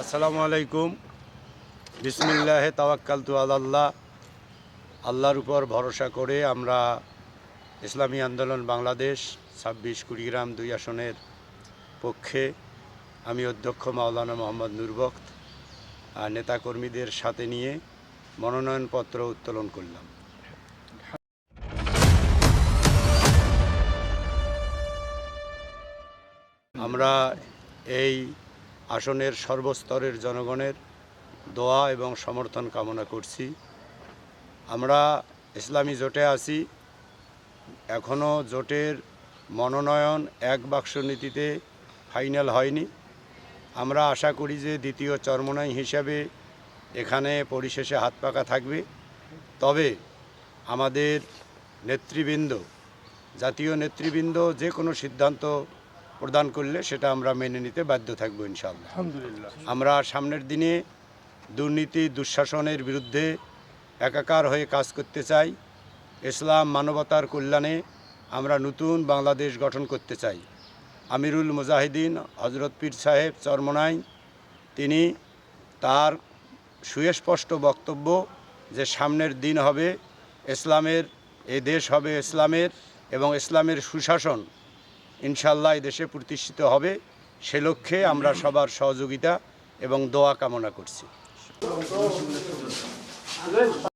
আসসালামু আলাইকুম। বিসমিল্লাহ তাওয়াক্কাল তু আল্লাহ আল্লাহর উপর ভরসা করে আমরা ইসলামী আন্দোলন বাংলাদেশ ছাব্বিশ কুড়িগ্রাম দুই আসনের পক্ষে আমি অধ্যক্ষ মাওলানা মোহাম্মদ নুরবক্ত আর নেতাকর্মীদের সাথে নিয়ে মনোনয়নপত্র উত্তোলন করলাম। আমরা এই আসনের সর্বস্তরের জনগণের দোয়া এবং সমর্থন কামনা করছি। আমরা ইসলামী জোটে আছি। এখনও জোটের মনোনয়ন এক বাক্স নীতিতে ফাইনাল হয়নি। আমরা আশা করি যে দ্বিতীয় চরমনাই হিসাবে এখানে পরিশেষে হাত পাকা থাকবে। তবে আমাদের নেতৃবৃন্দ, জাতীয় নেতৃবৃন্দ যে কোনো সিদ্ধান্ত প্রদান করলে সেটা আমরা মেনে নিতে বাধ্য থাকব ইনশাআল্লাহ। আলহামদুলিল্লাহ। আমরা সামনের দিনে দুর্নীতি দুঃশাসনের বিরুদ্ধে একাকার হয়ে কাজ করতে চাই। ইসলাম মানবতার কল্যাণে আমরা নতুন বাংলাদেশ গঠন করতে চাই। আমিরুল মুজাহিদিন হজরত পীর সাহেব চরমনাই তিনি তার সুস্পষ্ট বক্তব্য যে সামনের দিন হবে ইসলামের এ দেশ হবে ইসলামের এবং ইসলামের সুশাসন ইনশাল্লাহ দেশে প্রতিষ্ঠিত হবে। সে লক্ষ্যে আমরা সবার সহযোগিতা এবং দোয়া কামনা করছি।